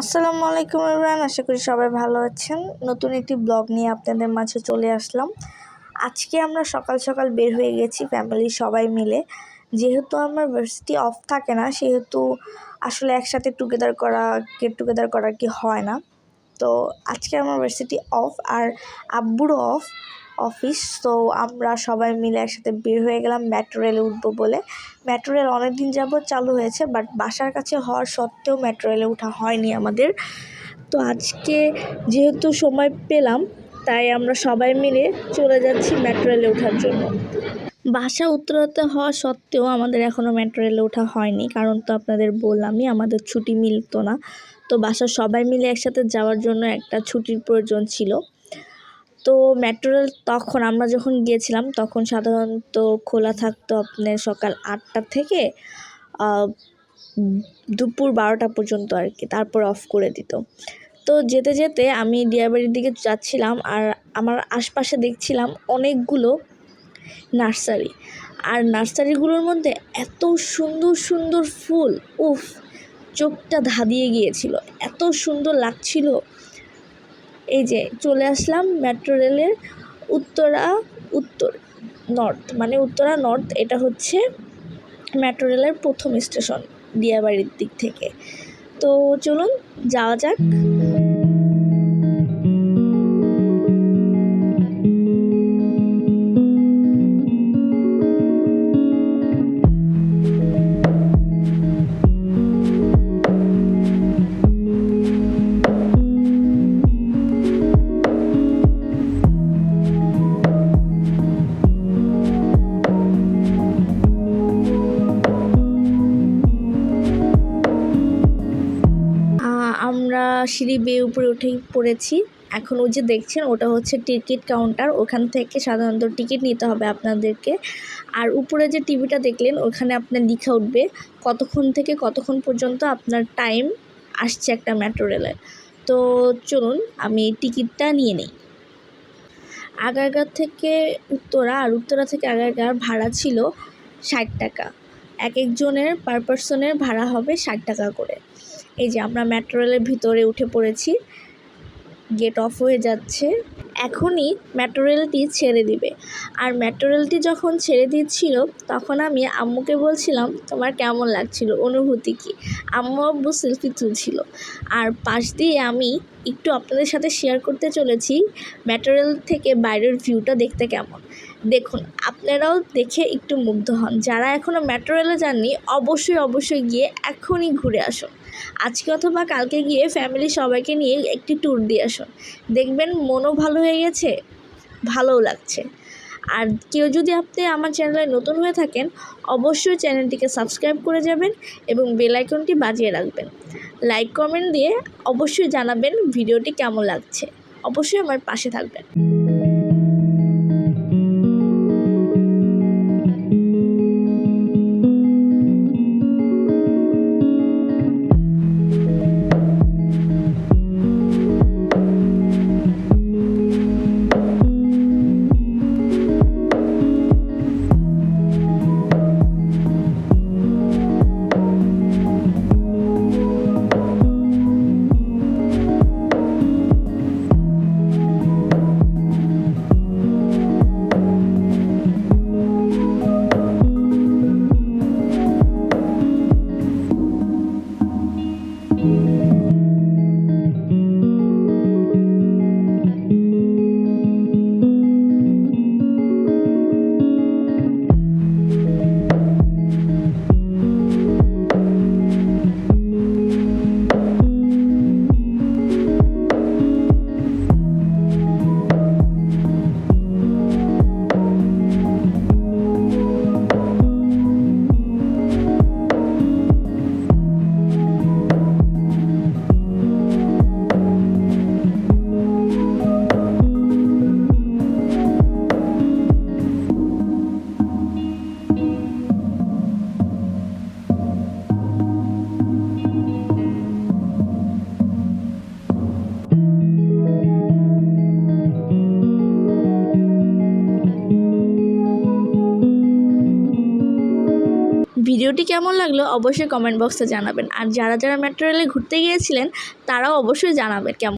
আসসালামু আলাইকুম ইমরান আশা করি সবাই ভালো আছেন। নতুন একটি ব্লগ নিয়ে আপনাদের মাঝে চলে আসলাম। আজকে আমরা সকাল সকাল বের হয়ে গেছি ফ্যামিলির সবাই মিলে। যেহেতু আমার ভার্সিটি অফ থাকে না, সেহেতু আসলে একসাথে টুগেদার করা গেট টুগেদার করা কি হয় না। তো আজকে আমার ভার্সিটি অফ আর আব্বুরও অফ অফিস তো আমরা সবাই মিলে একসাথে বের হয়ে গেলাম মেট্রো রেলে উঠবো বলে। মেট্রো রেল অনেক দিন যাবৎ চালু হয়েছে বাট বাসার কাছে হওয়ার সত্ত্বেও মেট্রো রেলে ওঠা হয়নি আমাদের। তো আজকে যেহেতু সময় পেলাম, তাই আমরা সবাই মিলে চলে যাচ্ছি মেট্রো রেলে ওঠার জন্য। বাসা উত্তরাতে হওয়া সত্ত্বেও আমাদের এখনও মেট্রো রেলে ওঠা হয়নি, কারণ তো আপনাদের বললামই আমাদের ছুটি মিলতো না। তো বাসা সবাই মিলে একসাথে যাওয়ার জন্য একটা ছুটির প্রয়োজন ছিল। তো মেট্রো রেল তখন আমরা যখন গিয়েছিলাম, তখন সাধারণত খোলা থাকতো আপনার সকাল আটটা থেকে দুপুর বারোটা পর্যন্ত আর কি, তারপর অফ করে দিত। তো যেতে যেতে আমি ডিয়াবাড়ির দিকে যাচ্ছিলাম আর আমার আশপাশে দেখছিলাম অনেকগুলো নার্সারি। আর নার্সারিগুলোর মধ্যে এত সুন্দর সুন্দর ফুল, উফ, চোখটা ধাঁধিয়ে গিয়েছিল। এত সুন্দর লাগছিল। এই যে চলে আসলাম মেট্রো রেলের উত্তরা, উত্তর, নর্থ মানে উত্তরা, নর্থ, এটা হচ্ছে মেট্রো রেলের প্রথম স্টেশন দিয়াবাড়ির দিক থেকে। তো চলুন, যাওয়া যাক। সিঁড়ি বেয়ে উপরে উঠেই পড়েছি। এখন ওই যে দেখছেন, ওটা হচ্ছে টিকিট কাউন্টার। ওখান থেকে সাধারণত টিকিট নিতে হবে আপনাদেরকে। আর উপরে যে টিভিটা দেখলেন, ওখানে আপনার লিখা উঠবে কতক্ষণ থেকে কতক্ষণ পর্যন্ত আপনার টাইম আসছে একটা মেট্রো রেলের। তো চলুন, আমি টিকিটটা নিয়ে নিই। আগারগাঁ থেকে উত্তরা, আর উত্তরা থেকে আগারগাঁর ভাড়া ছিল ষাট টাকা। এক একজনের পার পার্সনের ভাড়া হবে ষাট টাকা করে। এই যে আমরা মেট্রো রেলের ভিতরে উঠে পড়েছি। গেট অফ হয়ে যাচ্ছে। এখনই মেট্রো রেলটি ছেড়ে দিবে। আর মেট্রো রেলটি যখন ছেড়ে দিচ্ছিল, তখন আমি আম্মুকে বলছিলাম, তোমার কেমন লাগছিল? অনুভূতি কী? আম্মু আব্বু সেলফি তুলছিল। আর পাশ দিয়ে আমি একটু আপনাদের সাথে শেয়ার করতে চলেছি মেট্রো রেল থেকে বাইরের ভিউটা দেখতে কেমন। দেখুন, আপনারাও দেখে একটু মুগ্ধ হন। যারা এখনও মেট্রো রেলে যাননি, অবশ্যই অবশ্যই গিয়ে এখনই ঘুরে আসুন। আজকে অথবা কালকে গিয়ে ফ্যামিলি সবাইকে নিয়ে একটি ট্যুর দিয়ে আসুন দেখবেন মনও ভালো হয়ে গেছে, ভালোও লাগছে। আর কেউ যদি আপনি আমার চ্যানেলে নতুন হয়ে থাকেন, অবশ্যই চ্যানেলটিকে সাবস্ক্রাইব করে যাবেন এবং বেল আইকনটি বাজিয়ে রাখবেন। লাইক কমেন্ট দিয়ে অবশ্যই জানাবেন ভিডিওটি কেমন লাগছে। অবশ্যই আমার পাশে থাকবেন। ভিডিওটি কেমন লাগল অবশ্যই কমেন্ট বক্সে জানাবেন। আর যারা যারা মেট্রো রেলে ঘুরতে গিয়েছিলেন, তারাও অবশ্যই জানাবেন কেমন